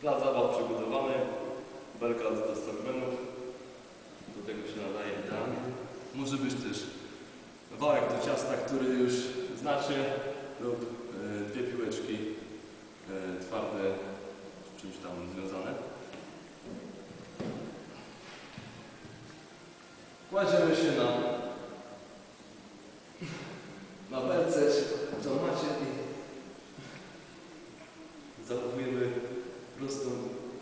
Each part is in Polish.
Plac zabaw przygotowany, belka do starmenów. Do tego się nadaje idealnie. Może być też wałek do ciasta, który już znacie, lub e, dwie piłeczki e, twarde, z czymś tam związane. Kładziemy się na, na belce, czy co macie i zachowujemy prostą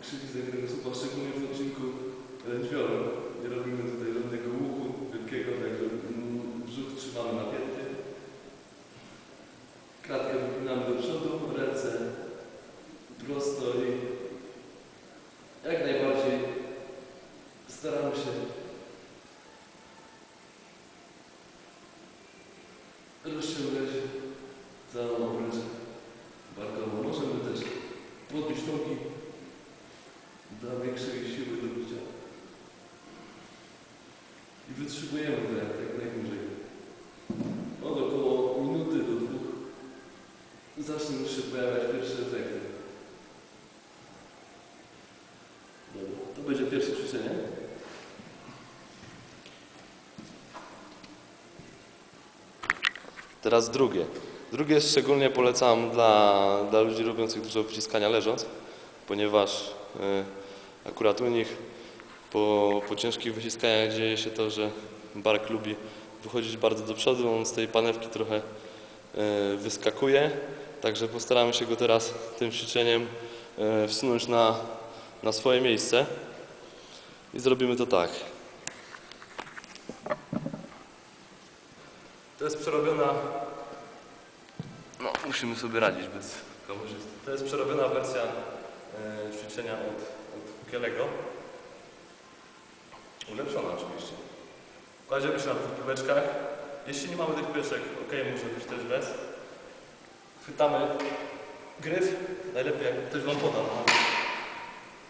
krzywizę kręgosłupa, szczególnie w odcinku lędźwiorem. Nie robimy tutaj żadnego łuku wielkiego, także mm, brzuch trzymamy napięty. Kratkę wypinamy do przodu, ręce prosto i jak najbardziej staramy się rozciągać całą obręcz barkową. Możemy też podnieść nogi dla większej siły do bicia. I wytrzymujemy to jak, najdłużej. Od około minuty do dwóch zaczną się pojawiać pierwsze efekty. Dobra, to będzie pierwsze ćwiczenie. Teraz drugie. Drugie szczególnie polecam dla, dla ludzi robiących dużo wyciskania leżąc, ponieważ y, akurat u nich po, po ciężkich wyciskaniach dzieje się to, że bark lubi wychodzić bardzo do przodu, on z tej panewki trochę y, wyskakuje, także postaramy się go teraz tym ćwiczeniem y, wsunąć na, na swoje miejsce i zrobimy to tak. Jest przerobiona no, musimy sobie radzić bez kamerzysty. To jest przerobiona wersja e, ćwiczenia od, od. Ulepszona oczywiście. Kładziemy się na dwóch piłeczkach. Jeśli nie mamy tych piłeczek, ok, może być też bez. Chwytamy gryf. Najlepiej jak ktoś Wam poda. No.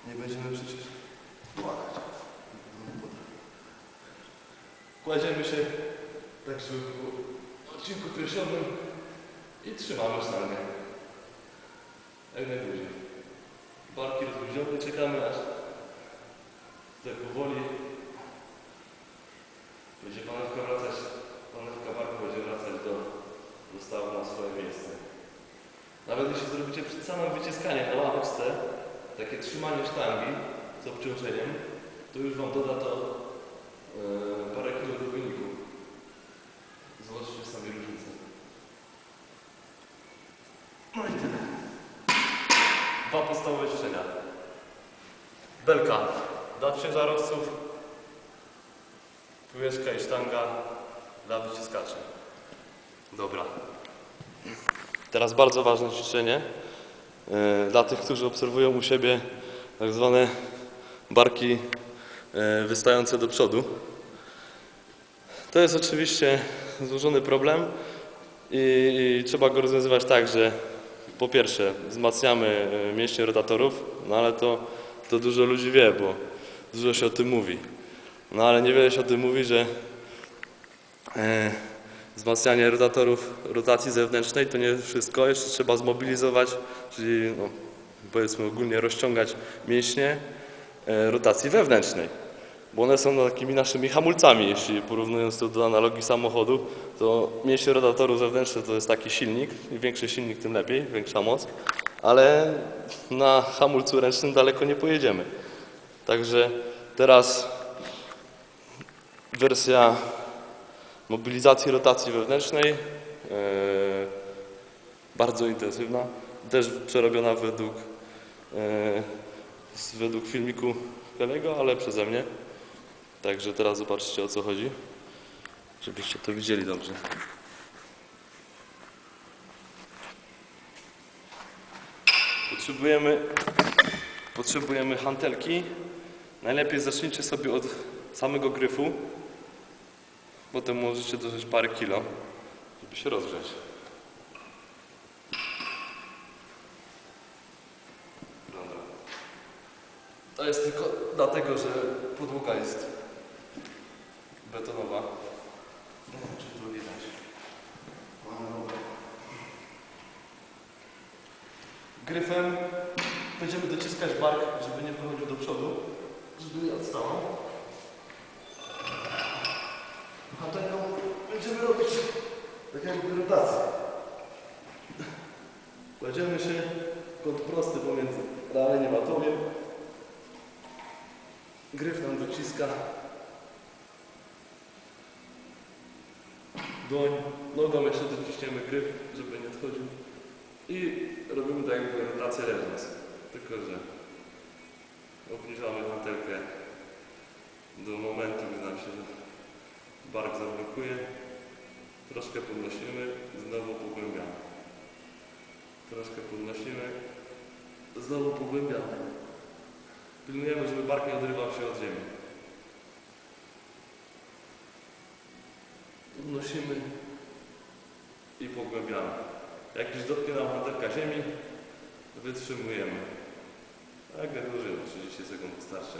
Nie będziemy przecież łakać. Kładziemy się tak, było w odcinku piersiowym i trzymamy sztangę. Jak najdłużej. Barki rozluźnione, czekamy aż tutaj powoli będzie panewka wracać, panewka barku będzie wracać do, do stawu na swoje miejsce. Nawet jeśli zrobicie przed samym wyciskaniem na ławeczce takie trzymanie sztangi z obciążeniem, to już Wam doda to yy, parę kilo do wyniku. Zobaczcie sami różnicę. No i tyle. Dwa podstawowe ćwiczenia. Belka dla ciężarowców, piłeczka i sztanga dla wyciskaczy. Dobra. Teraz bardzo ważne ćwiczenie e, dla tych, którzy obserwują u siebie tak zwane barki e, wystające do przodu. To jest oczywiście złożony problem i, i trzeba go rozwiązywać tak, że po pierwsze wzmacniamy e, mięśnie rotatorów, no ale to, to dużo ludzi wie, bo dużo się o tym mówi. No ale niewiele się o tym mówi, że e, wzmacnianie rotatorów rotacji zewnętrznej to nie wszystko, jeszcze trzeba zmobilizować, czyli no, powiedzmy ogólnie rozciągać mięśnie e, rotacji wewnętrznej bo one są takimi naszymi hamulcami, jeśli porównując to do analogii samochodu, to mięśnie rotatoru zewnętrzne to jest taki silnik, im większy silnik, tym lepiej, większa moc, ale na hamulcu ręcznym daleko nie pojedziemy. Także teraz wersja mobilizacji rotacji wewnętrznej, e, bardzo intensywna, też przerobiona według, e, według filmiku Kelego, ale przeze mnie. Także teraz zobaczcie o co chodzi, żebyście to widzieli dobrze. Potrzebujemy, potrzebujemy hantelki. Najlepiej zacznijcie sobie od samego gryfu. Potem możecie dożyć parę kilo, żeby się rozgrzać. To jest tylko dlatego, że podłoga jest betonowa. Nie wiem, czy to widać. Gryfem będziemy dociskać bark, żeby nie wychodził do przodu, żeby nie odstawał. A taką będziemy robić tak jakby rotację. Kładziemy się kąt prosty pomiędzy ramieniem a tobiem. Gryf nam dociska. dłoń, nogą jeszcze dociśniemy gryf, żeby nie odchodził i robimy tak jakby rotację leżąc, tylko że obniżamy hantelkę do momentu, gdy nam się bark zablokuje, troszkę podnosimy, znowu pogłębiamy, troszkę podnosimy, znowu pogłębiamy. Pilnujemy, żeby bark nie odrywał się od ziemi. Podnosimy i pogłębiamy. Jak już dotknie nam hantelka ziemi, wytrzymujemy. Tak jak dłużej, 30 sekund wystarczy.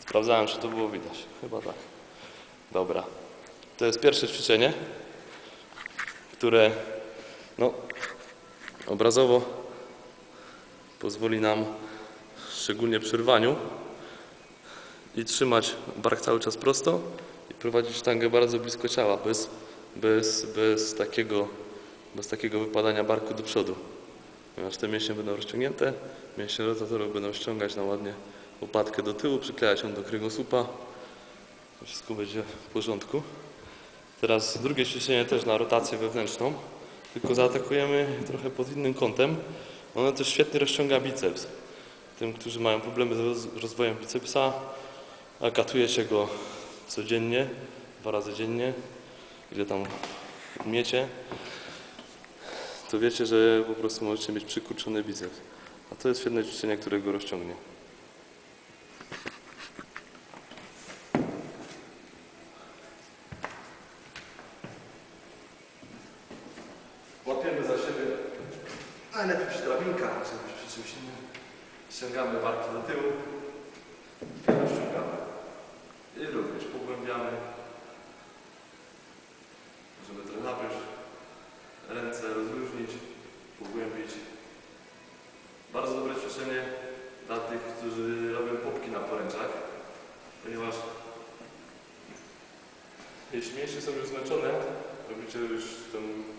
Sprawdzałem, czy to było widać. Chyba tak. Dobra. To jest pierwsze ćwiczenie, które no, obrazowo pozwoli nam, szczególnie przy rwaniu, i trzymać bark cały czas prosto i prowadzić sztangę bardzo blisko ciała, bez, bez, bez, takiego, bez takiego wypadania barku do przodu. Ponieważ te mięśnie będą rozciągnięte, mięśnie rotatorów będą ściągać na ładnie łopatkę do tyłu, przyklejać ją do kręgosłupa. Wszystko będzie w porządku. Teraz drugie ćwiczenie też na rotację wewnętrzną, tylko zaatakujemy trochę pod innym kątem. Ono też świetnie rozciąga biceps. Tym, którzy mają problemy z roz- rozwojem bicepsa, a katujecie go codziennie, dwa razy dziennie, ile tam umiecie, to wiecie, że po prostu możecie mieć przykurczony biceps. A to jest świetne ćwiczenie, które go rozciągnie. Łapiemy za siebie najlepiej przy drabinkach, czy przy czymś innym. Ściągamy barki do tyłu i rozciągamy. I również pogłębiamy. Możemy trochę napiąć ręce, rozluźnić, pogłębić. Bardzo dobre ćwiczenie dla tych, którzy robią popki na poręczach, ponieważ jeśli mięśnie są już zmęczone, robicie już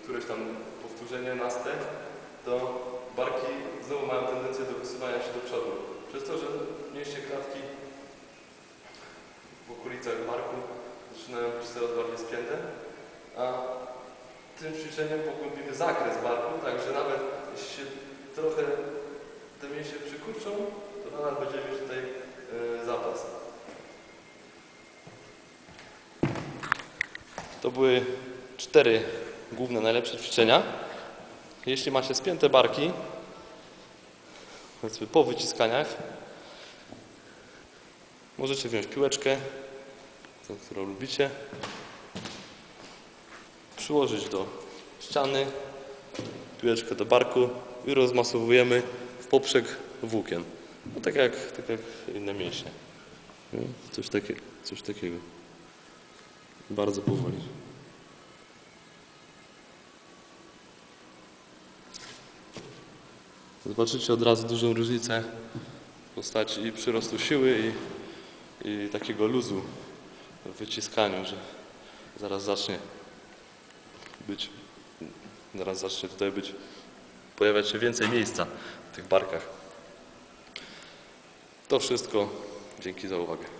któreś tam powtórzenie, nastę, to barki znowu mają tendencję do wysuwania się do przodu. Przez to, że mięśnie klatki w okolicach barku zaczynają być coraz bardziej spięte, a tym ćwiczeniem pogłębimy zakres barku, także nawet jeśli się trochę te mięśnie przykurczą, to nadal będziemy mieć tutaj e, zapas. To były cztery główne, najlepsze ćwiczenia. Jeśli macie spięte barki, powiedzmy po wyciskaniach, możecie wziąć piłeczkę, tą, którą lubicie, przyłożyć do ściany, piłeczkę do barku i rozmasowujemy w poprzek włókien. No tak jak, tak jak inne mięśnie. Nie? Coś, takie, coś takiego. Bardzo powoli. Zobaczycie od razu dużą różnicę w postaci przyrostu siły i, i takiego luzu w wyciskaniu, że zaraz zacznie być, zaraz zacznie tutaj być, pojawiać się więcej miejsca w tych barkach. To wszystko. Dzięki za uwagę.